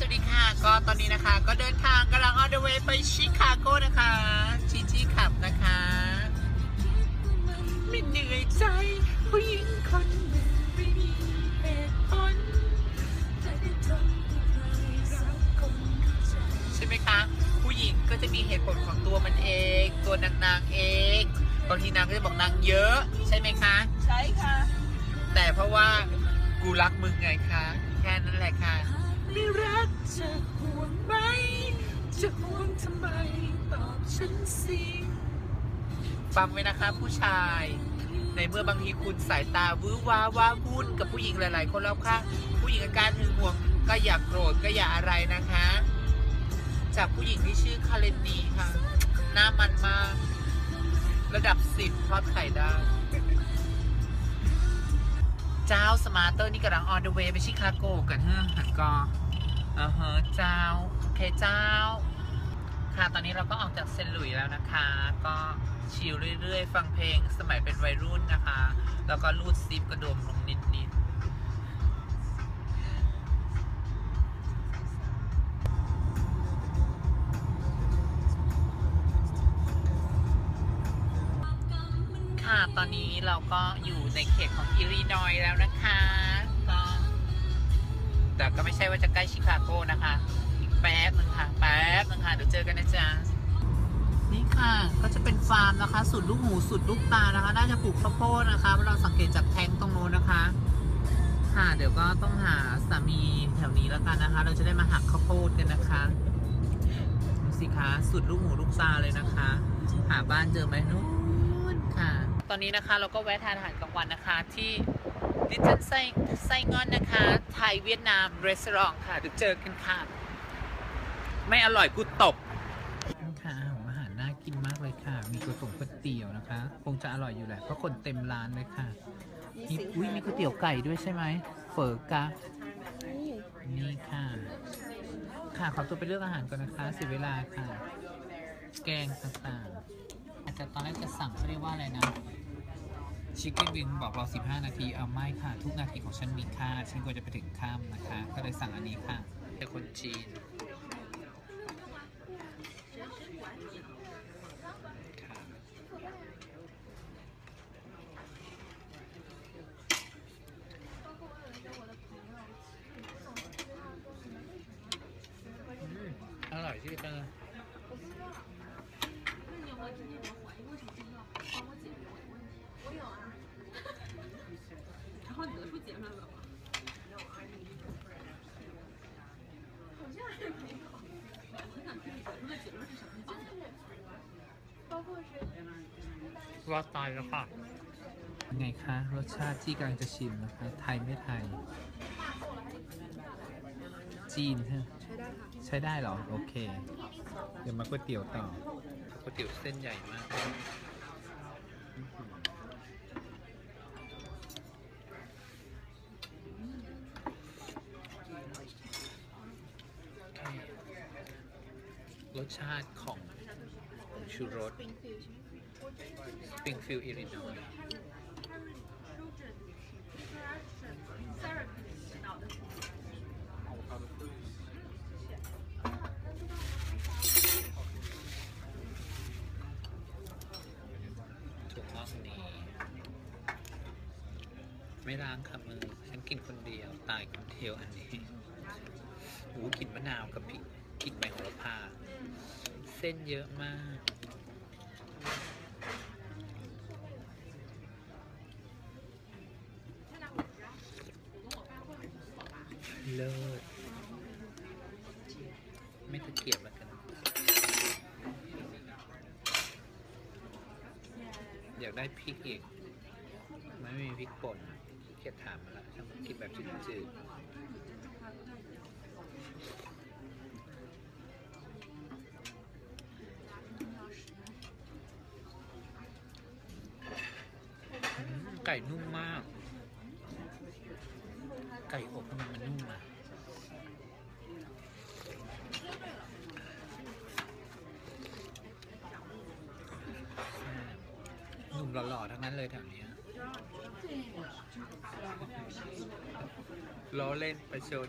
สวัสดีค่ะ ก็ตอนนี้นะคะ ก็เดินทางกำลัง on the way ไปชิคาโกนะคะจีจีขับนะคะไม่เหนื่อยใจ ผู้หญิงคนหนึ่งไม่มีเหตุผลใช่ไหมคะ ผู้หญิงก็จะมีเหตุผลของตัวมันเอง ตัวนางนางๆเองบางทีนางก็จะบอกนางเยอะ ใช่ไหมคะ ใช่ค่ะ แต่เพราะว่ากูรักมึงไงคะ แค่นั้นแหละค่ะ ไม่รักจะห่วงไหม จะห่วงทำไมตอบฉันสิฟังไว้นะคะผู้ชาย ในเมื่อบางทีคุณสายตาวื้อว้าว้าวุ่นกับผู้หญิงหลาย ๆ คนรอบข้างผู้หญิงอาการหึงหวงก็อย่ากโกรธก็อย่าอะไรนะคะ จากผู้หญิงที่ชื่อคาเรนนีค่ะ หน้ามันมาก ระดับสิบทอดไข่ดาวเจ้าสมาร์เตอร์นี่กำลัง on the way ไปชิคาโกกันเฮ้อหันกอ อาฮะเจ้าโอเคเจ้า ค่ะตอนนี้เราก็ออกจากเซนหลุยแล้วนะคะ ก็ชิลเรื่อยๆ ฟังเพลงสมัยเป็นวัยรุ่นนะคะ แล้วก็รูดซิปกระโดมลงนิดๆ ค่ะตอนนี้เราก็อยู่ในเขตของอิลลินอยแล้วนะคะ แต่ก็ไม่ใช่ว่าจะใกล้ชิคาโกนะคะอีกแป๊บนึงค่ะแป๊บนึงค่ะเดี๋ยวเจอกันนะจ๊ะนี่ค่ะก็จะเป็นฟาร์มนะคะสุดลูกหูสุดลูกตานะคะน่าจะปลูกข้าวโพดนะคะเราสังเกตจากแทงตรงโน้นนะคะ ค่ะเดี๋ยวก็ต้องหาสามีแถวนี้แล้วกันนะคะ เราจะได้มาหักข้าวโพดกันนะคะดูสิคะสุดลูกหูลูกตาเลยนะคะ หาบ้านเจอไหมนู้นค่ะ ตอนนี้นะคะเราก็แวะทานอาหารกลางวันนะคะที่ ดิจิทัลไส้ไส้งอนนะคะ ไทยเวียดนามรีสอร์ทค่ะเดี๋ยวเจอกันค่ะ ไม่อร่อยกูตบค่ะอาหารน่ากินมากเลยค่ะ มีก๋วยตงก๋วยเตี๋ยวนะคะ คงจะอร่อยอยู่แหละ เพราะคนเต็มร้านเลยค่ะมีอุ้ยมีก๋วยเตี๋ยวไก่ด้วยใช่ไหมเฝอกะนี่ค่ะ ค่ะขอตัวไปเลือกอาหารก่อนนะคะเสียเวลาค่ะ แกงต่างๆ อาจจะตอนแรกจะสั่งเขาเรียกว่าอะไรนะ ชิคเก้นวิงบอกรอ15 นาที เอาไม่ค่ะ ทุกนาทีของฉันมีค่า ฉันควรจะไปถึงข้ามนะคะ ก็เลยสั่งอันนี้ค่ะแต่คนจีนค่ะอืมอร่อยที่จังเลย然 รอดตายแล้วค่ะไงคะรสชาติที่กำลังจะชิมนะคะ ไทยไม่ไทย จีนใช่ไหมใช้ได้เหรอ โอเค เดี๋ยวมาก๋วยเตี๋ยวต่อก๋วยเตี๋ยวเส้นใหญ่มากอื้อหือโอเชูรส Springfield Illinois ถูกต้องดีไม่ล้างค่ะมือ ฉันกินคนเดียว ตายคนเดียวอันนี้หูกลิ่นมะนาวกับพริกกลิ่นใบโหระพา เส้นเยอะมาก เกียบแล้วกัน อยากได้พริกอีก ไม่มีพริกป่นเกียถามมาแล้วฉันกินแบบจืดๆอืมไก่นุ่มมาก ไก่อบมันนุ่มอะ หนุ่มหล่อๆทั้งนั้นเลยแถวเนี้ยล้อเล่นไปชน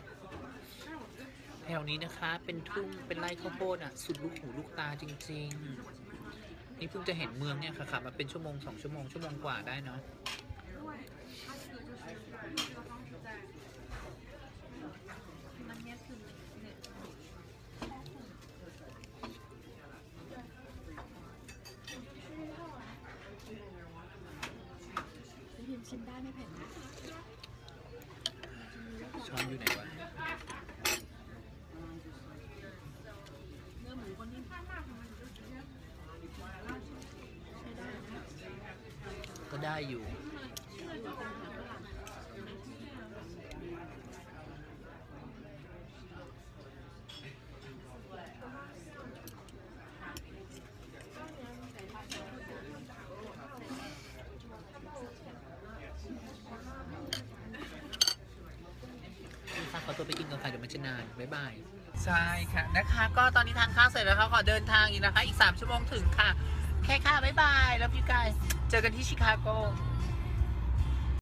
แถถวนี้นะคะ เป็นทุ่งเป็นไร่ข้าวโพดอะ สุดลูกหูลูกตาจริง ๆ นี่เพิ่งจะเห็นเมืองเนี่ยค่ะขับมาเป็นชั่วโมงสองชั่วโมงชั่วโมงกว่าได้เนาะ ชิมได้ไม่เผ็ดนะช้อนอยู่ไหนวะเนื้อหมูก็นิ่มใช้ได้นะก็ได้อยู่ พี่คะขอตัวไป กันค่ะเดี๋ยวมันจะนานบ๊ายบาย ใช่ค่ะนะคะ ก็ตอนนี้ทานข้าวเสร็จแล้วค่ะขอเดินทางอีกนะคะ อีก 3 ชั่วโมงถึงค่ะ แค่ค่ะ บ๊ายบาย แล้วพี่กาย เจอกันที่ชิคาโก